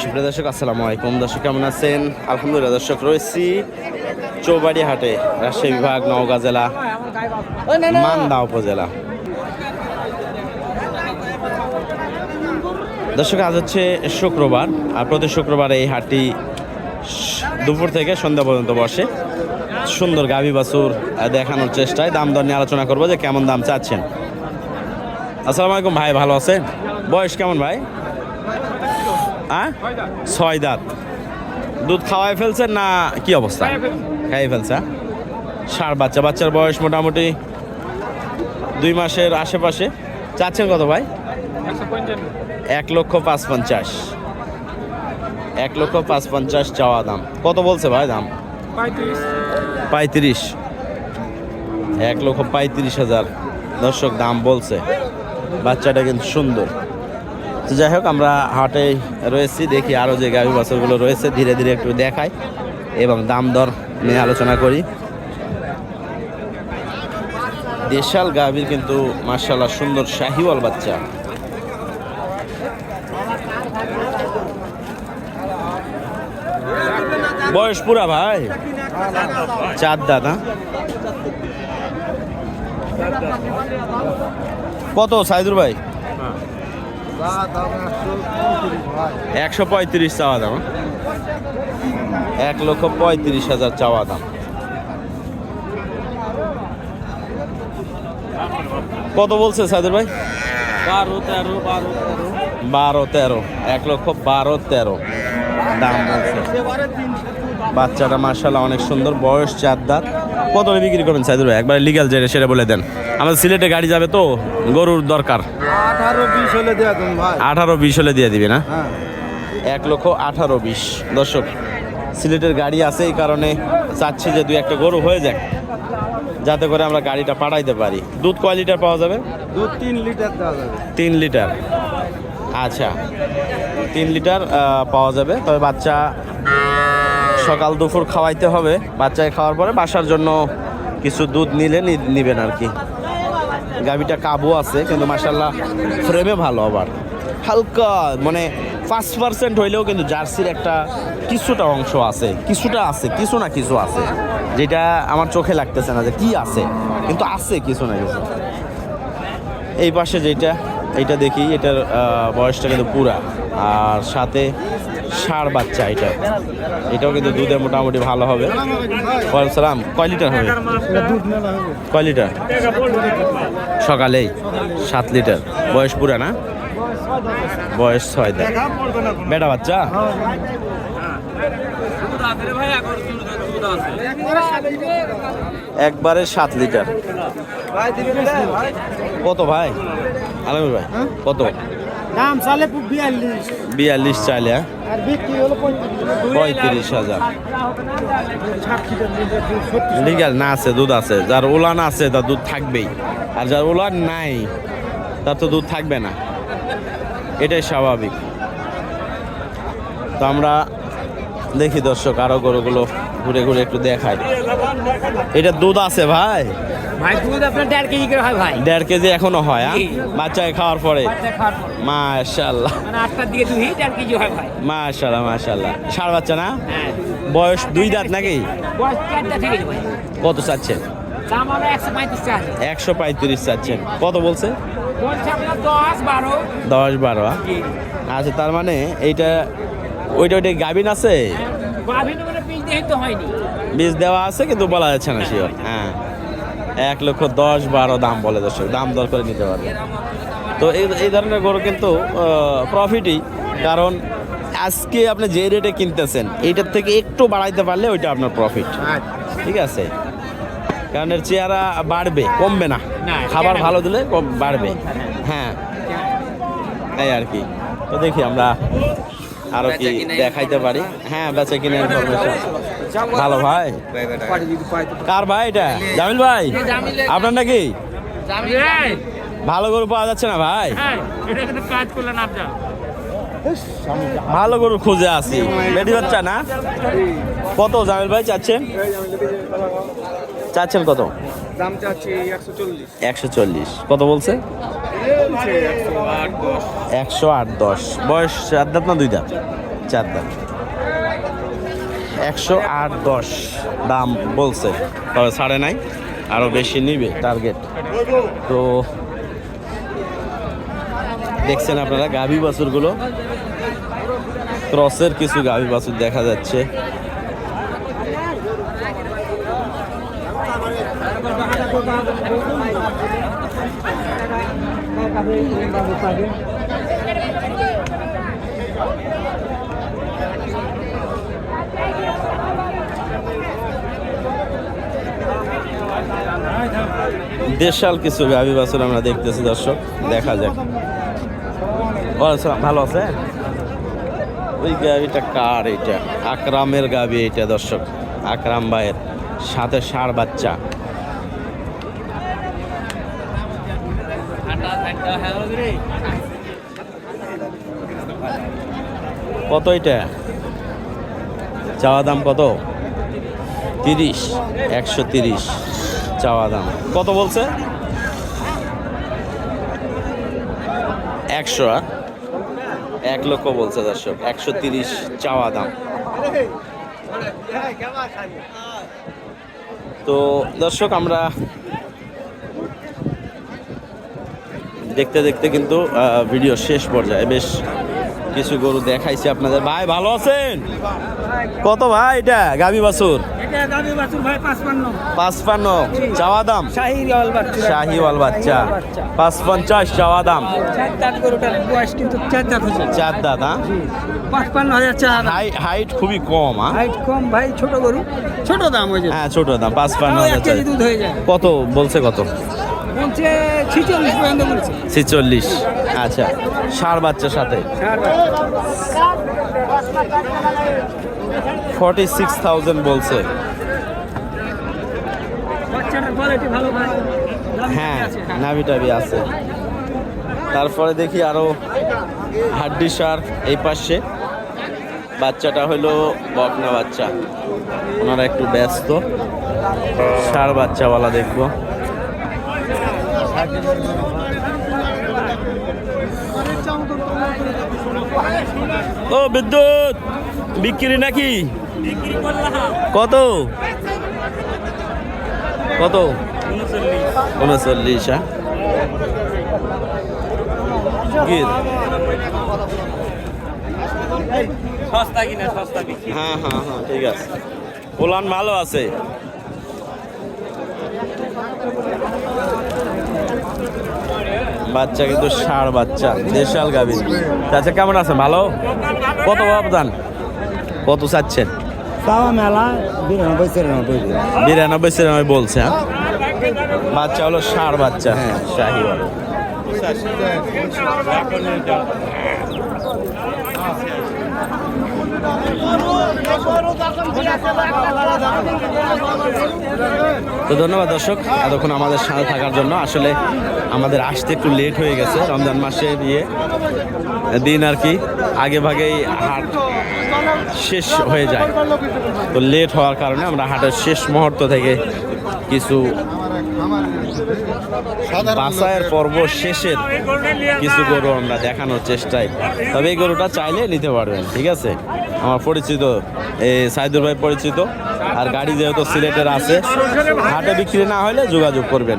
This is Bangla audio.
সুপ্রিয় দর্শক, আসসালামু আলাইকুম। দর্শক, কেমন আছেন? আলহামদুলিল্লাহ, দর্শক, রয়েছি চৌবাড়ি হাটে রাজশাহী বিভাগ, নওগাঁ জেলা, মান্দা উপজেলা। দর্শক, আজ হচ্ছে শুক্রবার, আর প্রতি শুক্রবার এই হাটটি দুপুর থেকে সন্ধ্যা পর্যন্ত বসে। সুন্দর গাভী বাছুর দেখানোর চেষ্টায়। দাম দর নিয়ে আলোচনা করব যে কেমন দাম চাচ্ছেন। আসসালামু আলাইকুম ভাই ভালো আছেন? বয়স কেমন ভাই? হ্যাঁ ছয় দাঁত। দুধ খাওয়াই ফেলছেন না কি অবস্থা? খাইয়ে ফেলছে? ষাঁড় বাচ্চা বাচ্চার বয়স মোটামুটি দুই মাসের আশেপাশে। চাচ্ছেন কত ভাই? এক লক্ষ পাঁচ পঞ্চাশ। এক লক্ষ পাঁচ পঞ্চাশ চাওয়া দাম। কত বলছে ভাই দাম? পঁয়ত্রিশ। এক লক্ষ পঁয়ত্রিশ হাজার। দর্শক দাম বলছে। বাচ্চাটা কিন্তু সুন্দর। তো যাই হোক, আমরা হাটে রয়েছি, দেখি আরও যে গাভী বাছরগুলো রয়েছে, ধীরে ধীরে একটু দেখাই এবং দাম দর নিয়ে আলোচনা করি। দেশাল গাভীর কিন্তু মার্শাল্লাহ সুন্দর শাহিওয়াল বাচ্চা। বয়স পুরা ভাই? চার দাদা কত সাইদুর ভাই? একশো পঁয়ত্রিশ চাওয়া দাম। এক লক্ষ পঁয়ত্রিশ হাজার চাওয়া দাম। কত বলছে সাইদুর ভাই? বারো তেরো। বারো তেরো বারো তেরো এক লক্ষ বারো তেরো। দাম বলছে। বাচ্চাটা মার্শাল্লাহ অনেক সুন্দর বয়স চার দাঁত। কত বিক্রি করবেন সাইদুর ভাই? একবার লিগাল যেটা সেটা বলে দেন। আমাদের সিলেটে গাড়ি যাবে তো গরুর দরকার। আঠারো বিশ হলে দিয়ে দিবে না? হ্যাঁ। এক লক্ষ আঠারো বিশ। দর্শক সিলেটের গাড়ি আছে এই কারণে চাচ্ছি যে দুই একটা গরু হয়ে যাক যাতে করে আমরা গাড়িটা পাঠাইতে পারি। দুধ কয় লিটার পাওয়া যাবে? দুধ তিন লিটার যাবে। তিন লিটার। আচ্ছা তিন লিটার পাওয়া যাবে। তবে বাচ্চা সকাল দুপুর খাওয়াইতে হবে। বাচ্চায় খাওয়ার পরে বাসার জন্য কিছু দুধ নিলে নিবেন আর কি। গাভিটা কাবু আছে, কিন্তু মাসাল্লাহ ফ্রেমে ভালো আবার। হালকা মানে পাঁচ পার্সেন্ট হইলেও কিন্তু জার্সির একটা কিছুটা অংশ আছে, কিছুটা আছে, কিছু না কিছু আছে, যেটা আমার চোখে লাগতেছে না যে কি আছে, কিন্তু আছে কিছু না কিছু। এই পাশে যেটা এইটা দেখি, এটার বয়সটা কিন্তু পুরা। আর সাথে ষাঁড় বাচ্চা এটা। এটাও কিন্তু দুধে মোটামুটি ভালো হবে। সালাম, কয় লিটার হবে? কয় লিটার? সকালেই সাত লিটার। বয়স পুরা না? বয়স ছয় বেটা বাচ্চা? একবারে সাত লিটার। কত ভাই? আলমী ভাই, কত? দাম সালে বিয়াল্লিশ। বিয়াল্লিশ চাইলে হ্যাঁ? আর বিক্রি হলো পঁয়ত্রিশ হাজার। লিগাল না আছে দুধ আছে। যার উলান আছে তার দুধ থাকবেই। আর যার উলান নাই তার তো দুধ থাকবে না। এটাই স্বাভাবিক। তো আমরা দেখি দর্শক আরও গরুগুলো ঘুরে ঘুরে একটু দেখাই। এটা দুধ আছে ভাই? ভাই দুধ আপনার দেড় কেজি করে হয় ভাই। দেড় কেজি এখনও হয় হ্যাঁ? খাওয়ার পরে। বাচ্চা খাওয়ার পর। মাশাল্লাহ মানে আটটার দিকে দুধই দেড় কেজি হয় ভাই। মাশাল্লাহ মাশাল্লাহ ষাড় বাচ্চা না? হ্যাঁ। বয়স দুই দাঁত নাকি? কত চাচ্ছেন? একশো পঁয়ত্রিশ চাচ্ছেন। কত বলছে? দশ বারো। আচ্ছা তার মানে এইটা ওইটা ওইটা গাভিন আছে? মানে বীজ দেওয়া আছে কিন্তু বলা যাচ্ছে না শিওর হ্যাঁ। এক লক্ষ দশ বারো দাম বলে দর্শক দাম দর করে নিতে পারবে। তো এই এই ধরনের গরু কিন্তু প্রফিটই কারণ আজকে আপনি যে রেটে কিনতেছেন এইটার থেকে একটু বাড়াইতে পারলে ওইটা আপনার প্রফিট ঠিক আছে? কারণ এর চেহারা বাড়বে কমবে না। খাবার ভালো দিলে বাড়বে। হ্যাঁ। এই আর কি। তো দেখি আমরা আরও কি দেখাইতে পারি? হ্যাঁ বেচা কিনে ইনফরমেশন ভালো ভাই। কার ভাই এটা? জামিল ভাই? আপনার নাকি? ভালো গরু পাওয়া যাচ্ছে না ভাই? ভালো গরু খুঁজে আছি। বেটি বাচ্চা না? কত জামিল ভাই চাচ্ছেন? চাচ্ছেন কত? দাম চাচ্ছি একশো চল্লিশ। কত বলছে? একশো আট দশ। বয়স চার দাঁত না দুই দাঁত? চার দাঁত। একশো আট দশ। দাম বলছে। তবে সাড়ে নাই আরও বেশি নিবে টার্গেট তো দেখছেন আপনারা গাভী বাছুরগুলো। ক্রসের কিছু গাভী বাছুর দেখা যাচ্ছে। দেশাল কিছু গাভী বাছুর আমরা দেখতেছি, দর্শক। দেখা যাক। ভালো আছে? ওই গাভিটা কার এটা? আকরামের গাভি এটা, দর্শক। আকরাম ভাইয়ের সাথে ষাঁড় বাচ্চা। কত এটা? চাওয়া দাম কত? তিরিশ, একশো তিরিশ চাওয়া দাম। কত বলছে? একশো? এক লক্ষ বলছে দর্শক, একশো তিরিশ চাওয়া দাম। তো দর্শক, আমরা দেখতে দেখতে কিন্তু ভিডিও শেষ পর্যায়ে। বেশ কিছু গরু দেখাইছি আপনাদের। ভাই ভালো আছেন? কত ভাই এটা? গাবি বাছুর? পাঁচপান্ন। চাওয়া দাম? শাহিওয়াল বাচ্চা। বাচ্চা। পাঁচ পঞ্চাশ চাওয়া দাম। চার দাঁত হ্যাঁ? পাঁচপান্ন হাজার চার হাইট খুবই কম হ্যাঁ? হাইট কম ভাই ছোট গরু। ছোট দাম হ্যাঁ ছোট দাম পাঁচপান্ন হাজার কত বলছে কত? ছিচল্লিশ আচ্ছা ষাঁড় বাচ্চার সাথে। ফর্টি সিক্স থাউজেন্ড বলছে। হ্যাঁ। নাভি টাভি আছে। তারপরে দেখি আরও হাড্ডি সার এই পাশে। বাচ্চাটা হলো বকনা বাচ্চা। ওনারা একটু ব্যস্ত। সার বাচ্চাওয়ালা দেখব। ও বিদ্যুৎ। বিক্রি নাকি? কত? কত? উনচল্লিশ হ্যাঁ? গির সস্তা কিনা সস্তা হ্যাঁ হ্যাঁ হ্যাঁ ঠিক আছে। ওলান ভালো আছে? বাচ্চা কিন্তু ষাঁড় বাচ্চা দেশাল গাভী আচ্ছা কেমন আছে? ভালো? কত অবদান? কত চাচ্ছেন? বিরানব্বই সিরানব্বই বলছে হ্যাঁ? বাচ্চা হলো ষাঁড় বাচ্চা হ্যাঁ। তো ধন্যবাদ দর্শক, এতক্ষণ আমাদের সাথে থাকার জন্য। আসলে আমাদের আসতে একটু লেট হয়ে গেছে, রমজান মাসে দিয়ে দিন আর কি, আগে ভাগেই হাট শেষ হয়ে যায়। তো লেট হওয়ার কারণে আমরা হাটের শেষ মুহূর্ত থেকে কিছু বাসায়ের পর্ব শেষের কিছু গরু আমরা দেখানোর চেষ্টায় তবে এই গরুটা চাইলে নিতে পারবেন, ঠিক আছে? আমার পরিচিত এই সাইদুর ভাই পরিচিত, আর গাড়ি যেহেতু সিলেটের আছে, হাটে বিক্রি না হলে যোগাযোগ করবেন।